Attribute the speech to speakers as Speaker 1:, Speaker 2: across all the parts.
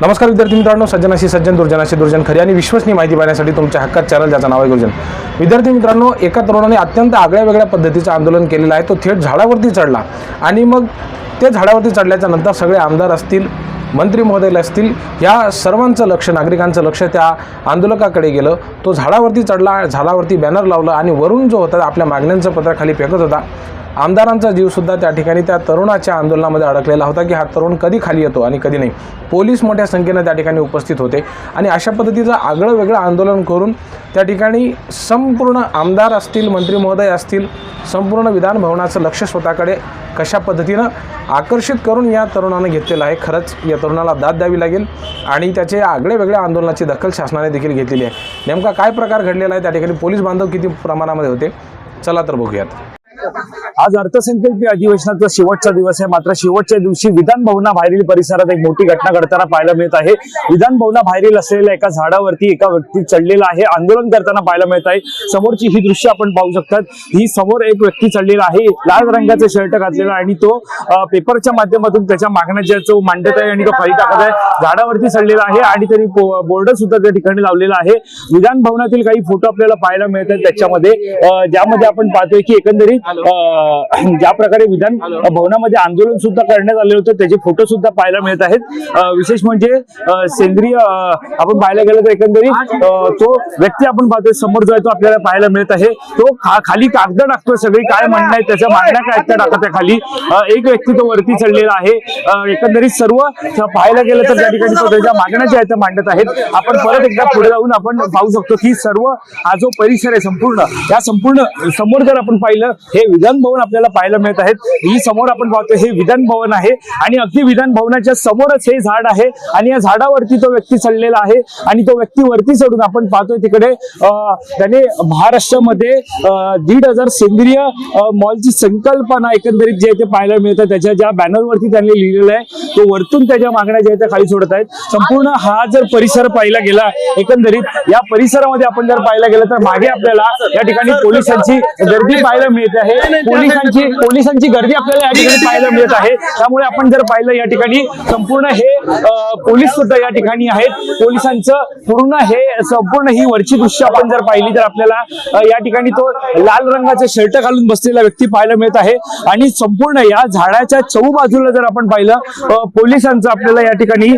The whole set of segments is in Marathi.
Speaker 1: नमस्कार विद्यार्थी मित्रांनो सज्जनाशी सज्जन दुर्जनाशी दुर्जन खरी आणि विश्वसनीय माहिती पाहण्यासाठी तुमच्या हक्कात चॅनल ज्याचं नाव आहे गुरुजन. विद्यार्थी मित्रांनो एका तरुणाने अत्यंत आगळ्या वेगळ्या पद्धतीचं आंदोलन केलेलं आहे. तो थेट झाडावरती चढला आणि मग ते झाडावरती चढल्याच्या नंतर सगळे आमदार असतील मंत्री महोदय असतील या सर्वांचं लक्ष नागरिकांचं लक्ष त्या आंदोलकाकडे गेलं. तो झाडावरती चढला झाडावरती बॅनर लावला आणि वरून जो होता आपल्या मागण्यांचं पत्र खाली फेकत होता. आमदारांचा जीवसुद्धा त्या ठिकाणी त्या तरुणाच्या आंदोलनामध्ये अडकलेला होता की हा तरुण कधी खाली येतो आणि कधी नाही. पोलीस मोठ्या संख्येनं त्या ठिकाणी उपस्थित होते. आणि अशा पद्धतीचं आगळं वेगळं आंदोलन करून त्या ठिकाणी संपूर्ण आमदार असतील मंत्री महोदय असतील संपूर्ण विधान भवनाचं लक्ष स्वतःकडे कशा पद्धतीनं आकर्षित करून या तरुणानं घेतलेलं आहे खरंच या तरुणाला दाद द्यावी लागेल. आणि त्याचे आगळे वेगळ्या आंदोलनाची दखल शासनाने देखील घेतलेली आहे. नेमका काय प्रकार घडलेला आहे? त्या ठिकाणी पोलीस बांधव किती प्रमाणामध्ये होते? चला तर बघूयात.
Speaker 2: आज अर्थसंकल्पीय अधिवेशनाचा शेवटचा दिवस आहे. मात्र शेवटच्या दिवशी विधान भवनाबाहेरील परिसरात एक मोठी घटना घडताना पाहायला मिळत आहे. विधान भवनाबाहेरील असलेल्या एका झाडावरती एका व्यक्ती चढलेला आहे. आंदोलन करताना पाहायला मिळत आहे. समोरची ही दृश्य आपण पाहू शकतात. ही समोर एक व्यक्ती चढलेला आहे. लाल रंगाचा शर्ट घातलेला आहे आणि तो पेपरच्या माध्यमातून त्याच्या मागण्याच्या जो मांडत आहे आणि तो खाली टाकत आहे. झाडावरती चढलेला आहे आणि तरी बोर्ड सुद्धा त्या ठिकाणी लावलेला आहे. विधान भवनातील काही फोटो आपल्याला पाहायला मिळत आहेत त्याच्यामध्ये. ज्यामध्ये आपण पाहतोय की एकंदरीत ज्या प्रकारे विधान भवनामध्ये आंदोलन सुद्धा करण्यात आले होते त्याचे फोटो सुद्धा पाहायला मिळत आहेत. विशेष म्हणजे सेंद्रिय आपण पाहायला गेलं तर एकंदरीत तो व्यक्ती आपण पाहतोय समोर जो आहे तो आपल्याला पाहायला मिळत आहे. तो खा- खाली कागद टाकतोय सगळी काय म्हणणं आहे त्याच्या मागण्या काय त्या टाकत आहे खाली एक व्यक्ती तो वरती चढलेला आहे. एकंदरीत सर्व पाहायला गेलं तर त्या ठिकाणी स्वतःच्या मागण्या ज्या आहेत त्या मांडत आहेत. आपण परत एकदा पुढे जाऊन आपण पाहू शकतो की सर्व हा जो परिसर आहे संपूर्ण या संपूर्ण समोर जर आपण पाहिलं हे विधान भवन आपल्याला पाहायला मिळत आहेत. ही समोर आपण पाहतो हे विधान भवन आहे आणि अगदी विधान भवनाच्या समोरच हे झाड आहे आणि या झाडावरती तो व्यक्ती चढलेला आहे आणि तो व्यक्ती वरती चढून आपण पाहतोय तिकडे त्याने महाराष्ट्रामध्ये दीड हजार सेंद्रिय मॉलची संकल्पना एकंदरीत जे आहे ते पाहायला मिळतं. त्याच्या ज्या बॅनरवरती त्यांनी लिहिलेलं आहे तो वरतून त्याच्या मागण्या ज्या त्या खाली सोडत आहेत. संपूर्ण हा जर परिसर पाहिला गेला एकंदरीत या परिसरामध्ये आपण जर पाहायला गेलं तर मागे आपल्याला या ठिकाणी पोलिसांची गर्दी पाहायला मिळत आहे पोलिसांची पोलिसांची गर्दी आपल्याला या ठिकाणी पाहायला मिळत आहे. त्यामुळे आपण जर पाहिलं या ठिकाणी संपूर्ण हे पोलीस सुद्धा या ठिकाणी आहेत. पोलिसांचं पूर्ण हे संपूर्ण ही वरची दृश्य आपण जर पाहिली तर आपल्याला या ठिकाणी तो लाल रंगाचे शर्ट घालून बसलेला व्यक्ती पाहायला मिळत आहे. आणि संपूर्ण या झाडाच्या चहूबाजूला जर आपण पाहिलं पोलिसांचं आपल्याला या ठिकाणी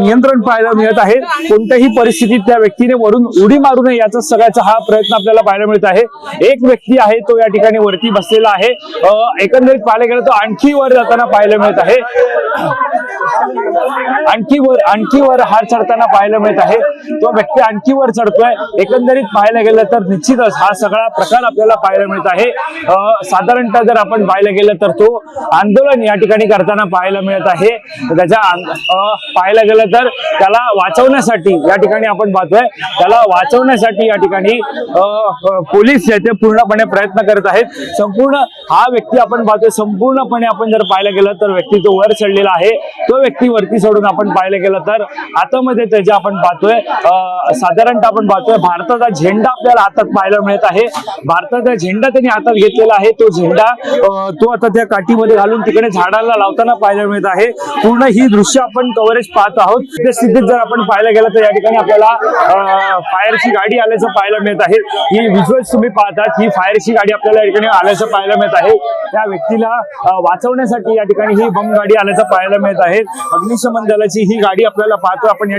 Speaker 2: नियंत्रण पाहायला मिळत आहे. कोणत्याही परिस्थितीत त्या व्यक्तीने वरून उडी मारू नये याचा सगळ्याचा हा प्रयत्न आपल्याला पाहायला मिळत आहे. एक व्यक्ती आहे तो या ठिकाणी वरती बसलेला आहे. एकंदरीत पाहायला गेलं तर आणखी वर जाताना पाहायला मिळत आहे. आणखी वर आणखी वर हार चढताना पाहायला मिळत आहे. तो व्यक्ती आणखी वर चढतोय. एकंदरीत पाहायला गेलं तर निश्चितच हा सगळा प्रकार आपल्याला पाहायला मिळत आहे. साधारणतः जर आपण पाहायला गेलं तर तो आंदोलन या ठिकाणी करताना पाहायला मिळत आहे. त्याच्या अं, पाहायला गेलं तर त्याला वाचवण्यासाठी या ठिकाणी आपण पाहतोय. त्याला वाचवण्यासाठी या ठिकाणी पोलीस जे पूर्णपणे प्रयत्न करत आहेत. संपूर्ण हा व्यक्ती आपण पाहतोय. संपूर्णपणे आपण जर पाहायला गेलं तर व्यक्ती तो वर चढलेला आहे तो व्यक्ती वरती सोडून आपण पाहायला गेलं तर हातामध्ये त्याच्या आपण पाहतोय साधारणतः आपण पाहतोय भारताचा झेंडा आपल्याला हातात पाहायला मिळत आहे. भारताचा झेंडा त्यांनी हातात घेतलेला आहे. तो झेंडा तो आता त्या काठीमध्ये घालून तिकडे झाडाला लावताना पाहायला मिळत आहे. पूर्ण ही दृश्य आपण कव्हरेज पाहत आहोत. त्या स्थितीत जर आपण पाहायला गेलं तर या ठिकाणी आपल्याला फायरची गाडी आल्याचं पाहायला मिळत आहे. ही विज्युअल्स तुम्ही पाहतात. ही फायरची गाडी आपल्याला या ठिकाणी आल्याचं पाहायला मिळत आहे. त्या व्यक्तीला वाचवण्यासाठी या ठिकाणी ही बम गाडी आल्याचं पाहायला मिळत आहे. अग्निशमन दलाची ही गाडी आपल्याला पाहतो. आपण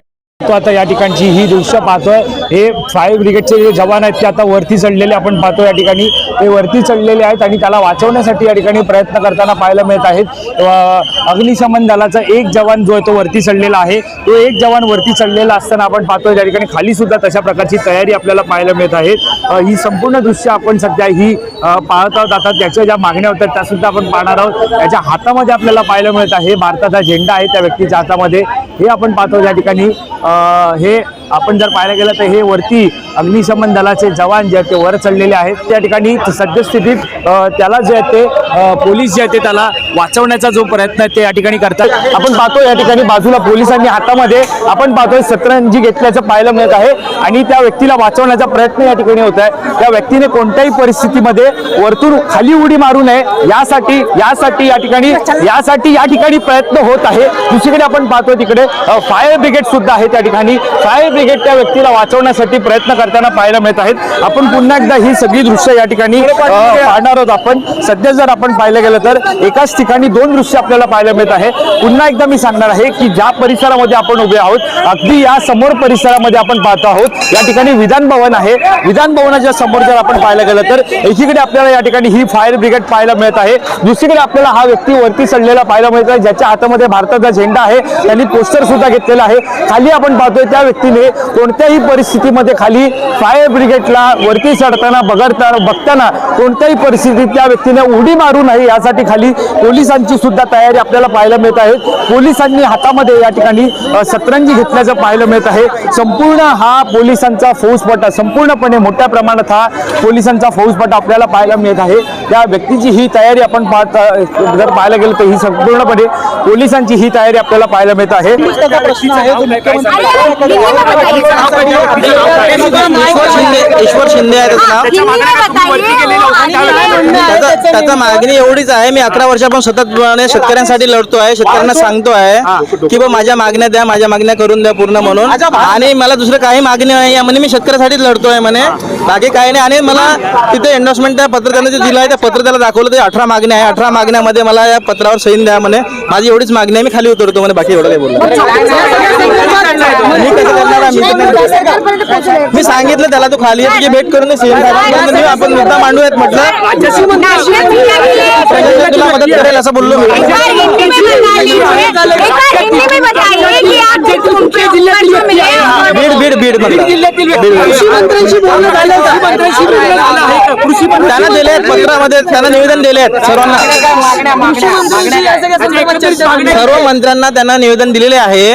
Speaker 2: तो आता या ठिकाणची ही दृश्य पाहतोय. हे फायर ब्रिगेडचे जे जवान आहेत ते आता वरती चढलेले आपण पाहतो या ठिकाणी. ते वरती चढलेले आहेत आणि त्याला वाचवण्यासाठी या ठिकाणी प्रयत्न करताना पाहायला मिळत आहेत. अग्निशमन दलाचा एक जवान जो आहे तो वरती चढलेला आहे. तो एक जवान वरती चढलेला असताना आपण पाहतोय त्या ठिकाणी खाली सुद्धा तशा प्रकारची तयारी आपल्याला पाहायला मिळत आहे. ही संपूर्ण दृश्य आपण सध्या ही पाहत आहोत. आता त्याच्या ज्या मागण्या होत्या त्या सुद्धा आपण पाहणार आहोत. त्याच्या हातामध्ये आपल्याला पाहायला मिळत आहे. भारताचा झेंडा आहे त्या व्यक्तीच्या हातामध्ये. हे आपण पाहतो या ठिकाणी. हे आपण जर पाहायला गेलं तर हे वरती अग्निशमन दलाचे जवान जे आहेत ते वर चढलेले आहेत. त्या ठिकाणी सद्यस्थितीत त्याला जे आहे ते पोलीस जे आहेत ते त्याला वाचवण्याचा जो प्रयत्न आहे ते या ठिकाणी करतात. आपण पाहतो या ठिकाणी बाजूला पोलिसांनी हातामध्ये आपण पाहतोय सतरंजी घेतल्याचं पाहायला मिळत आहे आणि त्या व्यक्तीला वाचवण्याचा प्रयत्न या ठिकाणी होत आहे. त्या व्यक्तीने कोणत्याही परिस्थितीमध्ये वरतून खाली उडी मारू नये. यासाठी यासाठी या ठिकाणी यासाठी या ठिकाणी प्रयत्न होत आहे. दुसरीकडे आपण पाहतो तिकडे फायर ब्रिगेड सुद्धा आहे त्या ठिकाणी. फायर ब्रिगेड त्या व्यक्तीला वाचवण्यासाठी प्रयत्न करताना पाहायला मिळत आहेत. आपण पुन्हा एकदा ही सगळी दृश्य या ठिकाणी पाहणार आहोत आपण. सध्या जर आपण पाहिलं गेलं तर एकाच ठिकाणी दोन दृश्य आपल्याला पाहायला मिळत आहे. पुन्हा एकदा मी सांगणार आहे की ज्या परिसरामध्ये आपण उभे आहोत अगदी या समोर परिसरामध्ये आपण पाहतो आहोत. या ठिकाणी विधान भवन आहे. विधान भवनाच्या समोर जर आपण पाहायला गेलं तर एकीकडे आपल्याला या ठिकाणी ही फायर ब्रिगेड पाहायला मिळत आहे. दुसरीकडे आपल्याला हा व्यक्ती वरती चढलेला पाहायला मिळत आहे. ज्याच्या हातामध्ये भारताचा झेंडा आहे. त्यांनी पोस्टर सुद्धा घेतलेला आहे. खाली आपण पाहतोय त्या व्यक्तीने कोणत्याही परिस्थितीमध्ये खाली फायर ब्रिगेडला वरती चढताना बघताना बघताना कोणत्याही परिस्थितीत त्या व्यक्तीने उडी मारू नये यासाठी खाली पोलिसांची सुद्धा तयारी आपल्याला पाहायला मिळत आहे. पोलिसांनी हातामध्ये या ठिकाणी सतरंजी घेतल्याचं पाहायला मिळत आहे. संपूर्ण हा पोलिसांचा फौजपटा संपूर्णपणे मोठ्या प्रमाणात हा पोलिसांचा फौजपटा आपल्याला पाहायला मिळत आहे. त्या व्यक्तीची ही तयारी आपण पाहत जर पाहायला गेलं तर ही संपूर्णपणे पोलिसांची ही तयारी आपल्याला पाहायला मिळत आहे.
Speaker 3: ईश्वर शिंदे ईश्वर शिंदे आहे त्याचं नाव त्याचा त्याचा मागणी एवढीच आहे मी अकरा वर्षापासून सततपणे शेतकऱ्यांसाठी लढतो आहे शेतकऱ्यांना सांगतो आहे की बा माझ्या मागण्या द्या माझ्या मागण्या करून द्या पूर्ण म्हणून आणि मला दुसरं काही मागणी नाही आहे म्हणे मी शेतकऱ्यासाठीच लढतोय म्हणे बाकी काही नाही आणि मला तिथे एन्डोर्समेंट त्या पत्र त्यानं जे दिलं आहे त्या पत्र त्याला दाखवलं ते अठरा मागण्या आहे अठरा मागण्यामध्ये मला या पत्रावर सही द्या म्हणे माझी एवढीच मागणी आहे मी खाली उतरतो म्हणे बाकी एवढं काही बोललो मी सांगितलं त्याला तू खाली तुझी भेट करून सीएम आपण मुद्दा मांडूयात म्हटलं. तुला मदत करेल असं बोललो मी. बीड बीड बीड त्यांना दिले आहेत पत्रामध्ये त्यांना निवेदन दिले आहेत सर्वांना. सर्व मंत्र्यांना त्यांना निवेदन दिलेले आहे.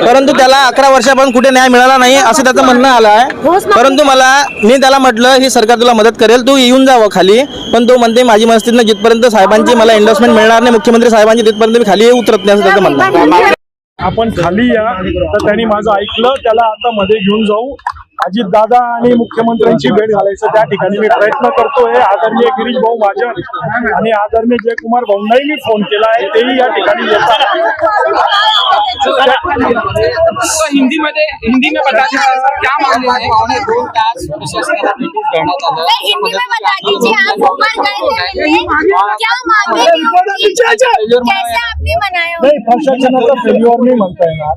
Speaker 3: परंतु त्याला अकरा वर्षापासून कुठे न्याय मिळाला नाही असं त्याचं म्हणणं आलं आहे परंतु मला मी त्याला म्हटलं ही सरकार तुला मदत करेल तू येऊन जावं खाली. पण तो म्हणते माझी मनस्थिती जिथपर्यंत साहेबांची मला इन्व्हेस्टमेंट मिळणार नाही मुख्यमंत्री साहेबांची तिथपर्यंत मी खाली उतरत नाही असं त्याचं म्हणणं.
Speaker 4: आपण खाली या. तर त्यांनी माझं ऐकलं त्याला आता मध्ये घेऊन जाऊ. अजित दादा आणि मुख्यमंत्र्यांची भेट घालायचं त्या ठिकाणी मी प्रयत्न करतोय. आदरणीय गिरीश भाऊ महाजन आणि आदरणीय जयकुमार भाऊंनाही मी फोन केला आहे तेही या ठिकाणी येतात.
Speaker 5: हिंदी में हिंदी में बता दीजिए सर क्या मामला है
Speaker 6: हिंदी में बता दीजिए आप ऊपर गए थे मिलने। क्या मांगे थी उनकी? कैसे आपने मनाया?
Speaker 4: नाही प्रशासनाचा फेल्युअर नाही म्हणता येणार.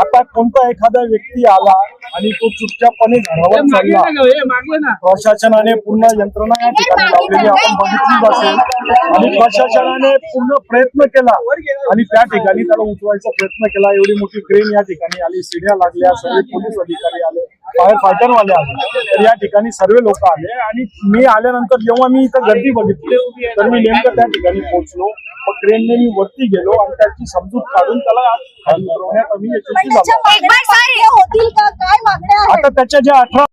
Speaker 4: आता कोणता एखादा व्यक्ती आला आणि तो चुपचापणे घरावर चालला प्रशासनाने पूर्ण यंत्रणा या ठिकाणी लावलेली आपण बघितलीच असेल. आणि प्रशासनाने पूर्ण प्रयत्न केला आणि त्या ठिकाणी त्याला उचवायचा प्रयत्न केला. एवढी मोठी क्रेन या ठिकाणी आली शिड्या लागल्या सगळे पोलीस अधिकारी आले. फायर फायटर वाले आले. तर या ठिकाणी सर्व लोक आले आणि मी आल्यानंतर जेव्हा मी इथं गर्दी बघितली तर मी नेमकं त्या ठिकाणी पोहोचलो. मग ट्रेनने मी वरती गेलो आणि त्याची समजूत काढून त्याला आम्ही यशस्वी झालो.
Speaker 6: एक बार सर हे होतील का? काय मागण्या आहेत?
Speaker 4: आता त्याच्या ज्या अठरा